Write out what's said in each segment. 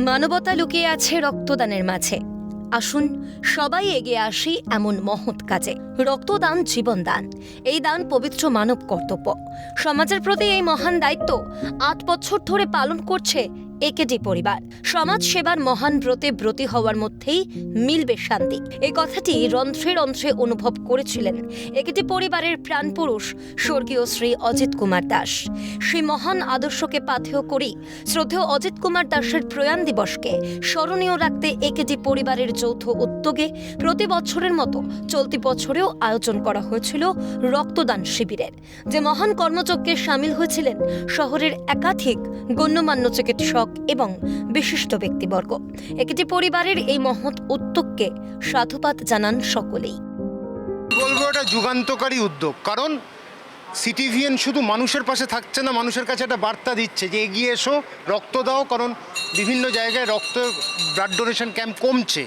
মানবতা লুকিয়ে আছে রক্তদানের মাঝে। আসুন, সবাই এগিয়ে আসি এমন মহৎ কাজে। রক্তদান জীবনদান এই দান পবিত্র মানব কর্তব্য। সমাজের প্রতি এই মহান দায়িত্ব আট বছর ধরে পালন করছে একেডি পরিবার। সমাজ সেবার মহান ব্রতে ব্রতী হওয়ার মধ্যেই মিলবে শান্তি। এই কথাটি রন্ধ্রে রন্ধ্রে অনুভব করেছিলেন একেটি পরিবারের প্রাণপুরুষ স্বর্গীয় শ্রী অজিত কুমার দাস। সেই মহান আদর্শকে পাথেয় করি শ্রদ্ধেয় অজিত কুমার দাসের প্রয়াণ দিবসকে স্মরণীয় রাখতে একেডি পরিবারের যৌথ উদ্যোগে প্রতি বছরের মতো চলতি বছরেও আয়োজন করা হয়েছিল রক্তদান শিবিরের। যে মহান কর্মযজ্ঞে সামিল হয়েছিলেন শহরের একাধিক গণ্যমান্য চিকিৎসক এবং বিশিষ্ট ব্যক্তিবর্গ। একটি পরিবারের এই মহৎ উদ্যোগকে সাধুবাদ জানান সকলেই। বলব এটা যুগান্তকারী উদ্যোগ কারণ সিটিভিএন শুধু মানুষের পাশে থাকছে না মানুষের কাছে একটা বার্তা দিচ্ছে যে এগিয়ে এসো রক্ত দাও কারণ বিভিন্ন জায়গায় রক্ত ব্লাড ডোনেশন ক্যাম্প কমছে।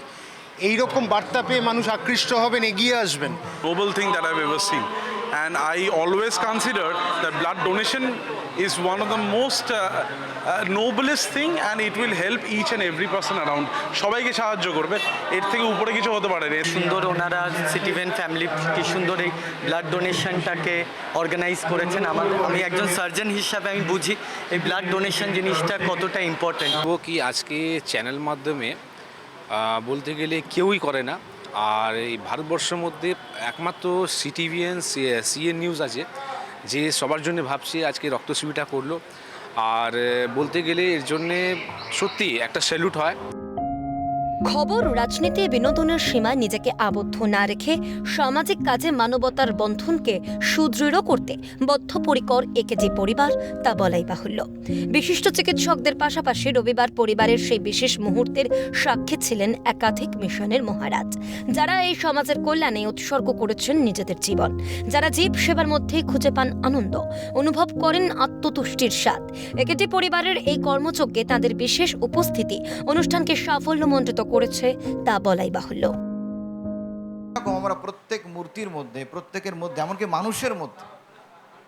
এই রকম বার্তা পেয়ে মানুষ আকৃষ্ট হবেন এগিয়ে আসবেন। Thing that I've ever seen. And I always considered that blood donation is one of the most uh, uh, noblest thing and it will help each and every person around. সবাইকে সাহায্য করবে। এর থেকে উপরে কিছু হতে পারে না। সুন্দর ওনারা সিটিভেন ফ্যামিলি কি সুন্দর এই ব্লাড ডোনেশনটাকে অর্গানাইজ করেছেন। আমার আমি একজন সার্জন হিসাবে আমি বুঝি এই ব্লাড ডোনেশন জিনিসটা কতটা ইম্পর্টেন্ট ও কি আজকে চ্যানেল মাধ্যমে বলতে গেলে কেউই করে না। আর এই ভারতবর্ষের মধ্যে একমাত্র সিটিভিএন সিএন নিউজ আছে, যে সবার জন্য ভাবছে আজকে রক্ত শিবিরটা করল। আর বলতে গেলে এর জন্যে সত্যি একটা স্যালুট হয়। খবর রাজনীতি বিনোদনের সীমায় নিজেকে আবদ্ধ না রেখে সামাজিক কাজে মানবতার বন্ধনকে সুদৃঢ় করতে বদ্ধপরিকর একেজি পরিবার, তা বলাই বাহুল্য। বিশিষ্ট চিকিৎসকদের পাশাপাশি রবিবার পরিবারের সেই বিশেষ মুহূর্তের সাক্ষী ছিলেন একাধিক মিশনের মহারাজ। যারা এই সমাজের কল্যাণে উৎসর্গ করেছেন নিজেদের জীবন। যারা জীব সেবার মধ্যেই খুঁজে পান আনন্দ, অনুভব করেন আত্মতুষ্টির স্বাদ। একেটি পরিবারের এই কর্মযজ্ঞে তাদের বিশেষ উপস্থিতি অনুষ্ঠানকে সাফল্যমণ্ডিত করেছে তা বলাই বাহুল্য। আমরা প্রত্যেক মূর্তির মধ্যে, প্রত্যেকের মধ্যে, এমনকি মানুষের মধ্যে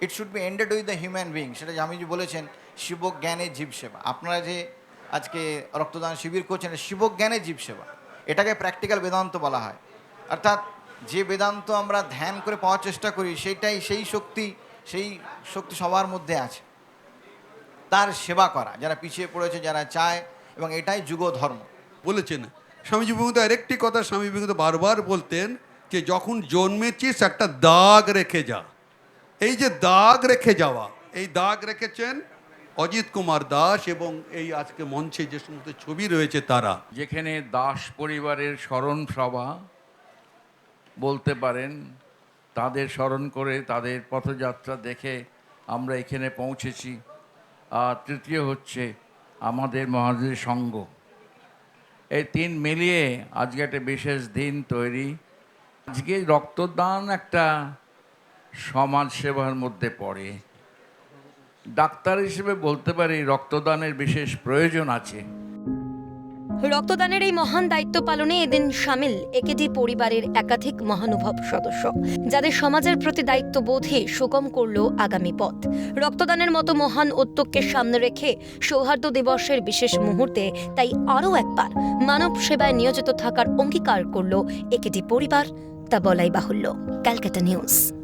it should be ended with the human being সেটা যে আমি যে বলেছেন, শিবজ্ঞানে জীব সেবা আপনারা যে আজকে রক্তদান শিবির করছেন শিবজ্ঞানে জীব সেবা এটাকে প্র্যাকটিক্যাল বেদান্ত বলা হয়। অর্থাৎ যে বেদান্ত আমরা ধ্যান করে পাওয়ার চেষ্টা করি সেইটাই সেই শক্তি সেই শক্তি সবার মধ্যে আছে। তার সেবা করা, যারা পিছিয়ে পড়েছে, যারা চায়, এবং এটাই যুগ ধর্ম বলেছেন। স্বামীজি বিবেকানন্দ, আরেকটি কথা স্বামী বিবেকানন্দ বারবার বলতেন যে যখন জন্মেছিস, একটা দাগ রেখে যা। এই যে দাগ রেখে যাওয়া, এই দাগ রেখেছেন অজিত কুমার দাস এবং এই আজকে মঞ্চে যে সমস্ত ছবি রয়েছে তারা। যেখানে দাস পরিবারের স্মরণ সভা বলতে পারেন, তাদের স্মরণ করে তাদের পথযাত্রা দেখে আমরা এখানে পৌঁছেছি। আর তৃতীয় হচ্ছে আমাদের মহাদের সঙ্গ। এই তিন মিলিয়ে আজকে একটা বিশেষ দিন তৈরি। আজকে রক্তদান একটা সমাজ সেবার মধ্যে পড়ে। ডাক্তার হিসেবে বলতে পারি রক্তদানের বিশেষ প্রয়োজন আছে। রক্তদানের এই মহান দায়িত্ব পালনে এদিন সামিল একেডি পরিবারের একাধিক মহানুভব সদস্য, যাদের সমাজের প্রতি দায়িত্ববোধে সুগম করল আগামী পথ। রক্তদানের মতো মহান উদ্যোগকে সামনে রেখে সৌহার্দ্য দিবসের বিশেষ মুহূর্তে তাই আরও একবার মানব সেবায় নিয়োজিত থাকার অঙ্গীকার করল একেডি পরিবার, তা বলাই বাহুল্য। ক্যালকাটা নিউজ।